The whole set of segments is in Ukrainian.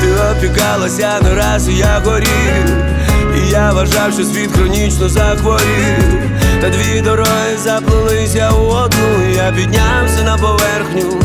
Ти опікалася не раз, я горів. І я вважав, що світ хронічно захворів. Та дві дороги заплелися у одну. Я піднявся на поверхню,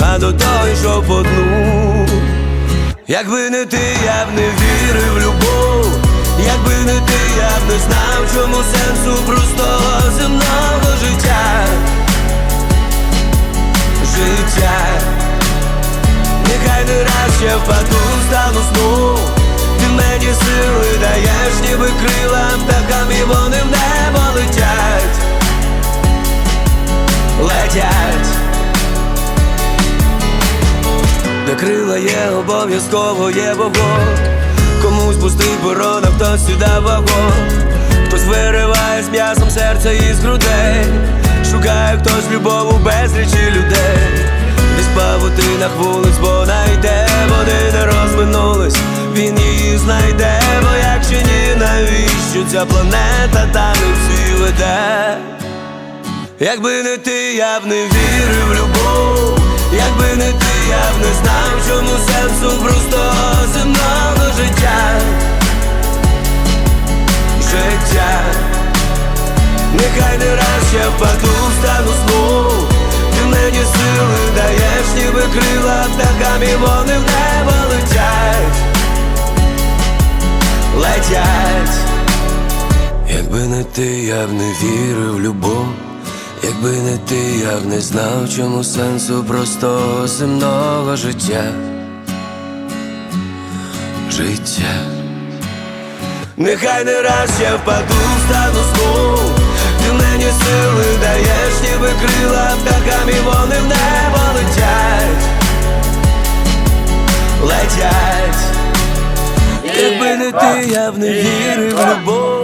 а до того йшов по дну. Якби не ти, я б не вірив в любов, якби не ти, я б не знав, чому сенсу простого ще впаду, стану сну. Ти мені сили даєш, ніби крила птахам, і вони в небо летять. Летять. Де крила є, обов'язково є вогонь Комусь пустий борона, хтось сюди вагон Хтось вириває з м'ясом серця із грудей Шукає хтось любов у безлічі людей Десь павутинах вулиць, бо найде навіщо ця планета і всі веде Якби не ти, я б не вірив в любов, якби не ти, я б не знав, чому сенсу простого земного життя. Життя, нехай не раз ще впаду, стану сну. Ти мені сили даєш, ніби крила птахам, і вони в не ти, я б не вірив любов, якби не ти, я б не знав, чому сенсу простого земного життя. Життя. Нехай не раз ще впаду, в стану сну Ти мені сили даєш, ніби крила птахам, і вони в небо летять. Летять. Якби не ти, я б не вірив в любов,